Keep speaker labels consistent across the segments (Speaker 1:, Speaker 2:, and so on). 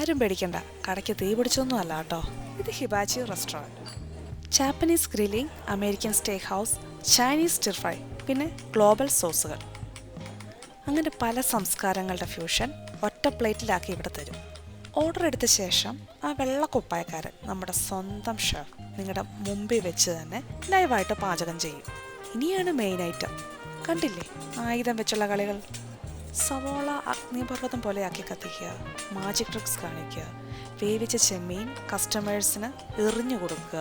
Speaker 1: ആരും പേടിക്കണ്ട. കടയ്ക്ക് തീ പിടിച്ചൊന്നും അല്ല കേട്ടോ. ഇത് hibachi restaurant. Japanese grilling American steak house Chinese stir fry പിന്നെ ഗ്ലോബൽ സോസുകൾ അങ്ങനെ പല സംസ്കാരങ്ങളുടെ ഫ്യൂഷൻ ഒറ്റ പ്ലേറ്റിലാക്കി ഇവിടെ തരും. ഓർഡർ എടുത്ത ശേഷം ആ വെള്ള കുപ്പായക്കാരൻ നമ്മുടെ സ്വന്തം ഷെഫ് നിങ്ങളുടെ മുമ്പിൽ വെച്ച് തന്നെ ലൈവായിട്ട് പാചകം ചെയ്യും. ഇനിയാണ് മെയിൻ ഐറ്റം കണ്ടില്ലേ? ആയുധം വെച്ചുള്ള കളികൾ. സവോള അഗ്നിപർവതം പോലെ ആക്കി കത്തിക്കുക. മാജിക് ട്രിക്സ് കാണിക്കുക. വേവിച്ച ചെമ്മീൻ കസ്റ്റമേഴ്സിന് എറിഞ്ഞു കൊടുക്കുക.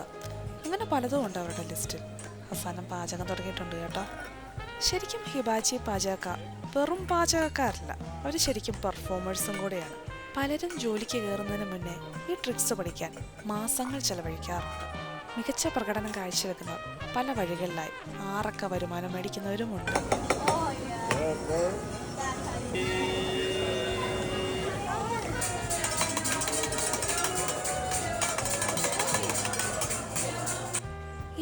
Speaker 1: അങ്ങനെ പലതും ഉണ്ട് അവരുടെ ലിസ്റ്റിൽ അവസാനം പാചകം തുടങ്ങിയിട്ടുണ്ട് കേട്ടോ. ശരിക്കും ഹിബാജി പാചകക്കാർ വെറും പാചകക്കാരല്ല അവർ ശരിക്കും പെർഫോമേഴ്സും കൂടെയാണ്. പലരും ജോലിക്ക് കയറുന്നതിന് മുന്നേ ഈ ട്രിക്സ് പഠിക്കാൻ മാസങ്ങൾ ചെലവഴിക്കാറുണ്ട്. മികച്ച പ്രകടനം കാഴ്ചവെക്കുന്നവർ പല വഴികളിലായി ആറക്ക വരുമാനം മേടിക്കുന്നവരുമുണ്ട്. ഇനി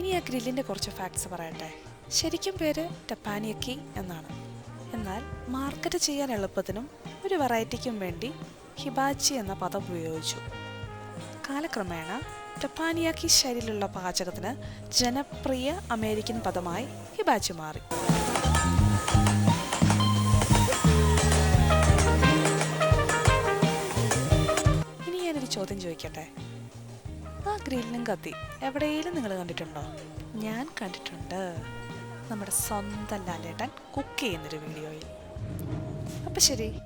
Speaker 1: ആ ഗ്രില്ലിന്റെ കുറച്ച് ഫാക്ട്സ് പറയട്ടെ. ശരിക്കും പേര് ടപ്പാനിയക്കി എന്നാണ്. എന്നാൽ മാർക്കറ്റ് ചെയ്യാൻ എളുപ്പത്തിനും ഒരു വെറൈറ്റിക്കും വേണ്ടി ഹിബാച്ചി എന്ന പദം ഉപയോഗിച്ചു. കാലക്രമേണ ടപ്പാനിയാക്കി ശൈലിയിലുള്ള പാചകത്തിന് ജനപ്രിയ അമേരിക്കൻ പദമായി ഹിബാച്ചി മാറി. ചോദ്യം ചോദിക്കട്ടെ? ആ ഗ്രില്ലും കത്തി. എവിടെയെങ്കിലും നിങ്ങൾ കണ്ടിട്ടുണ്ടോ? ഞാൻ കണ്ടിട്ടുണ്ട്. നമ്മുടെ സ്വന്തം ലാലേട്ടൻ കുക്ക് ചെയ്യുന്നൊരു വീഡിയോയിൽ. അപ്പം ശരി.